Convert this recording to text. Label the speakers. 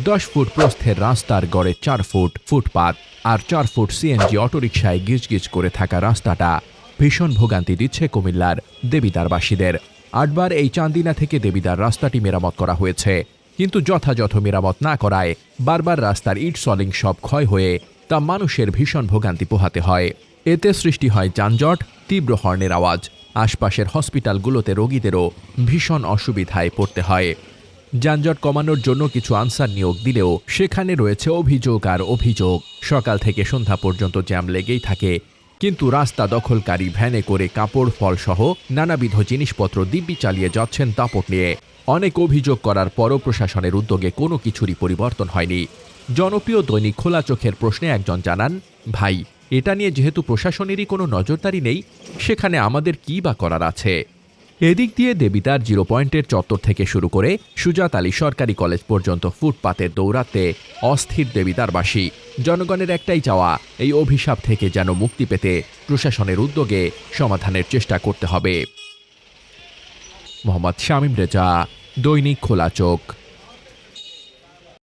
Speaker 1: দশ ফুট প্রস্থের রাস্তার গড়ে চার ফুট ফুটপাত আর চার ফুট সিএনজি অটোরিকশায় গিজগিজ করে থাকা রাস্তাটা ভীষণ ভোগান্তি দিচ্ছে কুমিল্লার দেবিদারবাসীদের। আটবার এই চান্দিনা থেকে দেবিদার রাস্তাটি মেরামত করা হয়েছে, কিন্তু যথাযথ মেরামত না করায় বারবার রাস্তার ইট সলিং সব ক্ষয় হয়ে তা মানুষের ভীষণ ভোগান্তি পোহাতে হয়। এতে সৃষ্টি হয় যানজট, তীব্র হর্নের আওয়াজ। আশপাশের হসপিটালগুলোতে রোগীদেরও ভীষণ অসুবিধায় পড়তে হয়। যানজট কমানোর জন্য কিছু আনসার নিয়োগ দিলেও সেখানে রয়েছে অভিযোগ আর অভিযোগ। সকাল থেকে সন্ধ্যা পর্যন্ত জ্যাম লেগেই থাকে। কিন্তু রাস্তা দখলকারী ভ্যানে করে কাপড় ফল সহ নানাবিধ জিনিসপত্র দিব্যি চালিয়ে যাচ্ছেন দাপট নিয়ে। অনেক অভিযোগ করার পরও প্রশাসনের উদ্যোগে কোনো কিছুরই পরিবর্তন হয়নি। জনপ্রিয় দৈনিক খোলা চোখের প্রশ্নে একজন জানান, ভাই, এটা নিয়ে যেহেতু প্রশাসনেরই কোনো নজরদারি নেই, সেখানে আমাদের কী বা করার আছে? এদিক দিয়ে দেবিতার জিরো পয়েন্টের চত্বর থেকে শুরু করে সুজাত আলী সরকারি কলেজ পর্যন্ত ফুটপাতের দৌড়াতে অস্থির দেবিতারবাসী জনগণের একটাই চাওয়া, এই অভিশাপ থেকে যেন মুক্তি পেতে প্রশাসনের উদ্যোগে সমাধানের চেষ্টা করতে হবে। মোহাম্মদ শামীম রেজা, দৈনিক খোলা চোখ।